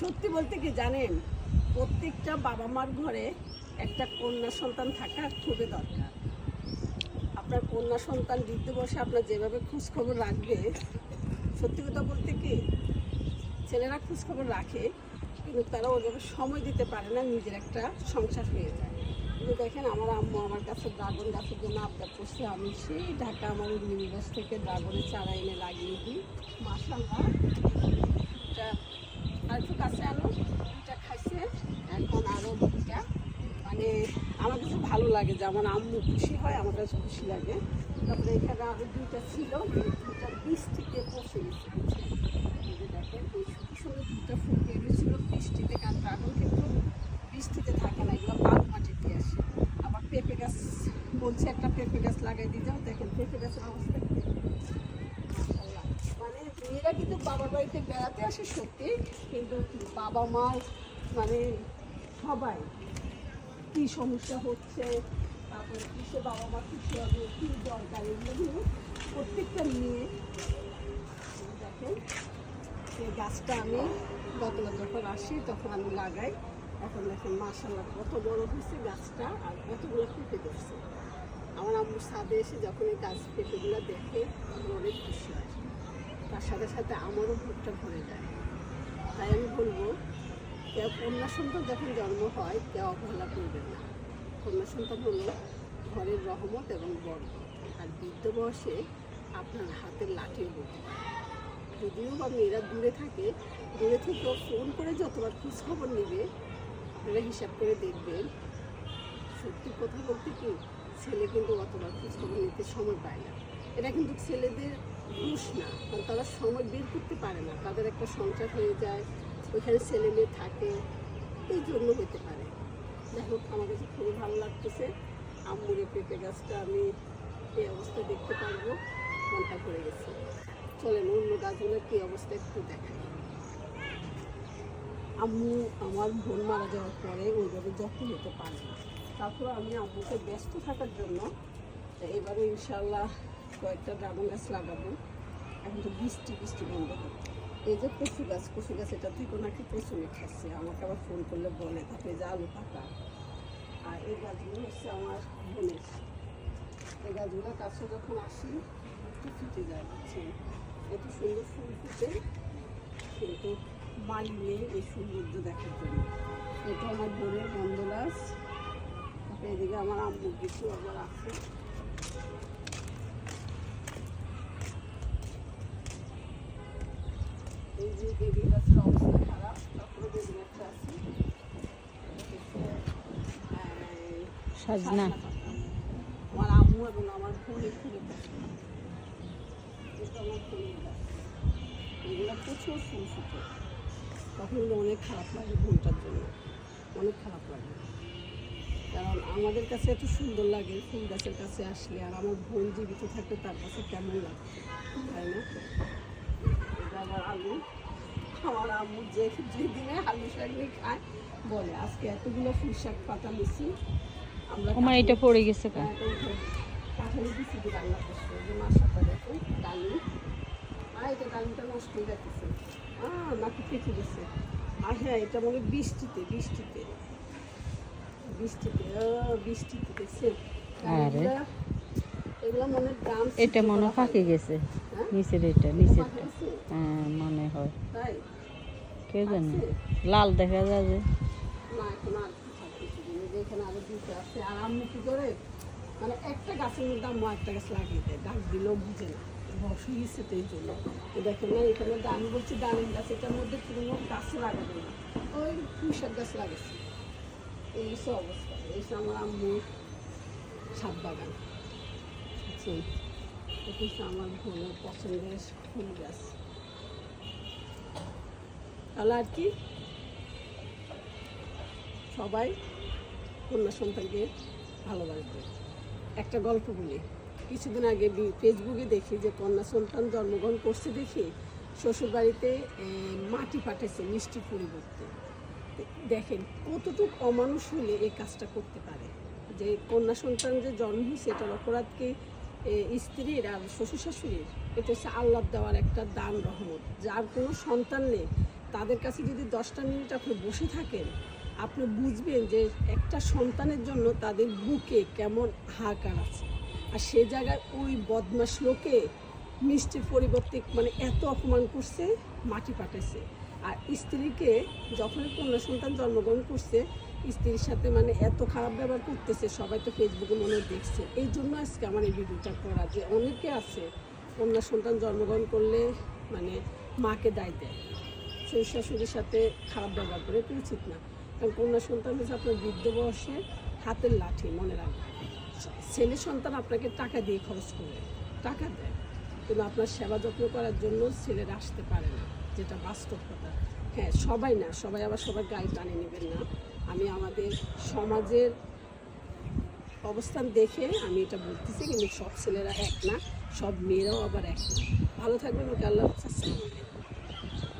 সত্যি বলতে কি জানেন, প্রত্যেকটা বাবা মার ঘরে একটা কন্যা সন্তান থাকা খুবই দরকার। আপনার কন্যা সন্তান বৃদ্ধ বসে আপনার যেভাবে খোঁজখবর রাখবে, সত্যি কথা বলতে কি, ছেলেরা খোঁজখবর রাখে, কিন্তু তারা ওইভাবে সময় দিতে পারে না, নিজের একটা সংসার হয়ে যায়। কিন্তু দেখেন আমার আম্মু আমার কাছে ড্রাগন গাছের জন্য আবদার করছে, আমি সেই ঢাকা আমার মিনিবাস থেকে ড্রাগনের চারা এনে লাগিয়ে দিই। মাসাল্লাহ এটা একটু কাছে আনো দুটা খাইছে। এখন আরও দুটা মানে আমার কাছে ভালো লাগে, যে আমার আম্মু খুশি হয়, আমার কাছে খুশি লাগে। তারপরে এখানে আরও দুইটা ছিল দুটা বীজ থেকে পচে গেছে? দেখেন, এই সুন্দর দুটা ফুল বেরিয়েছিল বৃষ্টিতে কারণ ড্রাগন কিন্তু বৃষ্টিতে থাকে না, এগুলো বালু মাটিতে আসে। আবার পেঁপে গাছ বলছে, একটা পেঁপে গাছ লাগাই দিয়ে যাও দেখেন পেঁপে গাছের অবস্থা কি মাশাআল্লাহ। মানে মেয়েরা কিন্তু বাবার বাড়িতে বেড়াতে আসে সত্যি, কিন্তু বাবা মার মানে সবাই কী সমস্যা হচ্ছে, তারপরে কিসে বাবা মা খুশি হবে, কী দরকার, এগুলো প্রত্যেকটা নিয়ে দেখেন এই গাছটা আমি গতবার যখন আসি, তখন আমি লাগাই। এখন দেখেন মাসাল্লাহ কত বড় হয়েছে গাছটা আর কতগুলো পেঁপে ধরছে। আমার আম্মুর ছাদে এসে যখন এই গাছ পেঁপেগুলো দেখে আমার অনেক খুশি হয়। তার সাথে সাথে আমারও ভোটটা ভরে যায়। তাই আমি বলব, কেউ কন্যা সন্তান যখন জন্ম হয়, কেউ অবহেলা করবেন না। কন্যা সন্তান হলো ঘরের রহমত এবং বরকত। আর বৃদ্ধ বয়সে আপনার হাতের লাঠির গতি। যদিও বা মেয়েরা দূরে থাকে, দূরে থেকেও ফোন করে যতবার খোঁজ খবর নেবে, আপনারা হিসাব করে দেখবেন। সত্যি কথা বলতে কি, ছেলে কিন্তু অতবার খোঁজ খবর নিতে সময় পায় না। এটা কিন্তু ছেলেদের দোষ না, কারণ তারা সময় বের করতে পারে না। তাদের একটা সংসার হয়ে যায়, ওইখানে ছেলে মেয়ে থাকে, এই জন্য হতে পারে। যাই হোক, আমার কাছে খুবই ভালো লাগতেছে। আম্মুর পেঁপে গাছটা আমি এই অবস্থা দেখতে পারব, মনটা পড়ে গেছে। চলেন, অন্য গাছগুলোর কী অবস্থা একটু দেখাই। আম্মু আমার বোন মারা যাওয়ার পরে ওইভাবে যত্ন নিতে পারে না। তারপর আমি আম্মুকে ব্যস্ত থাকার জন্য এবারে ইনশাল্লাহ কয়েকটা ড্রাগন গাছ লাগাবো। এখন তো বৃষ্টি বৃষ্টি বন্ধ হবে এই যে কচু গাছ কচু গাছ, এটা থেকে নাকি প্রচুর খাচ্ছে। আমাকে আবার ফোন করলে বলে তাকে যে আলু পাতা। আর এই গাছগুলো হচ্ছে আমার বোনের। এই গাছগুলোর কাছে যখন আসি, একটু ফুটে যায় এত সুন্দর ফুল ফুটে, কিন্তু মালি নেই এই সৌন্দর্য দেখার জন্য। এটা আমার বোনের তারপরে এদিকে আমার আম্মুর কিছু আবার আছে এই যে বেবি গাছের অবস্থা খারাপ তারপরে বেবি গাছটা আছে সাজনা। আমার আম্মু এবং আমার পছন্দ এটা আমার গাছ এগুলো প্রচুর ফুল ফুটে তখন অনেক খারাপ লাগে বোনটার জন্য অনেক খারাপ লাগে। কারণ আমাদের কাছে এত সুন্দর লাগে ফুল গাছের কাছে আসলে আর আমার বোন জীবিত থাকলে তার কাছে কেমন লাগে, তাই না? আবার আলু। আমার আম্মু যে যেদিনে আলু শাক খায় বলে আজকে এতগুলো ফুল শাক পাতা নিছি। আমরা আমার এটা পড়ে গেছে কাঁঠালি দিছি দিয়ে রান্না করছে যে সাথে ডালি। আর এটা ডালিটা নষ্ট হয়ে যাচ্ছে আহ নাকি কেটে গেছে। আর হ্যাঁ এটা মনে হয় বৃষ্টিতে বৃষ্টিতে। বৃষ্টিতে বৃষ্টিতে দেখছে এটা মনে ফাঁকে। গেছে। হ্যাঁ? নিচের এটা নিচেরটা। ফাঁকে হ্যাঁ মনে হয়। কে জানে? লাল দেখা যায় যে। মানে একটা গাছের মধ্যে আম্মু একটা গাছ লাগিয়ে দেয়। ডাক দিলেও বুঝে না। তো এই জন্য। তো দেখেন না এখানে আমি বলছি ডালিম গাছ এটার মধ্যে কোনো গাছে লাগাবে না। ওই গাছ লাগাচ্ছে এই হচ্ছে অবস্থা। এই হচ্ছে আমার আম্মুর ছাদ বাগান। এটা আমার বোনের পছন্দের ফুল গাছ। তাহলে আর কি? সবাই কন্যা সন্তানকে ভালোবাসবে। একটা গল্প বলি। কিছুদিন আগে ফেসবুকে দেখি যে কন্যা সন্তান জন্মগ্রহণ করছে দেখি শ্বশুরবাড়িতে মাটি পাঠাইছে মিষ্টির পরিবর্তে। দেখেন কতটুকু অমানুষ হলে এই কাজটা করতে পারে। যে কন্যা সন্তান যে জন্ম হয়েছে এটার অপরাধ কি এ, স্ত্রীর আর শ্বশুর শাশুড়ির এটা হচ্ছে আল্লাহ দেওয়ার একটা দান রহমত। যার কোনো সন্তান নেই, তাদের কাছে যদি দশটা মিনিট আপনি বসে থাকেন, আপনি বুঝবেন যে একটা সন্তানের জন্য তাদের বুকে কেমন হাহাকার আছে। আর সে জায়গায় ওই বদমাস লোকে মিষ্টির পরিবর্তে মানে এত অপমান করছে, মাটি পাঠাইছে আর স্ত্রীকে যখন কন্যা সন্তান জন্মগ্রহণ করছে, স্ত্রীর সাথে মানে এত খারাপ ব্যবহার করতেছে, সবাই তো ফেসবুকে মনে দেখছে। এই জন্য আজকে আমার এই ভিডিওটা করা যে অনেকে আছে কন্যা সন্তান জন্মগ্রহণ করলে মানে মাকে দায় দেয়। শ্বশুর শাশুড়ির সাথে খারাপ ব্যবহার করে এটা উচিত না। কারণ কন্যা সন্তান হচ্ছে আপনার বৃদ্ধ বয়সে হাতের লাঠি, মনে রাখবেন। ছেলে সন্তান আপনাকে টাকা দিয়ে খরচ করবে টাকা দেয়। কিন্তু আপনার সেবা যত্ন করার জন্য ছেলেরা আসতে পারে না, যেটা বাস্তব কথা। হ্যাঁ সবাই না, সবাই আবার সবাই গায়ে টানে নেবেন না আমি আমাদের সমাজের অবস্থান দেখে আমি এটা বলতেছি, কিন্তু সব ছেলেরা এক না, সব মেয়েরাও আবার এক না ভালো থাকবেন, ওকে আল্লাহ হাফেজ। আসসালামু আলাইকুম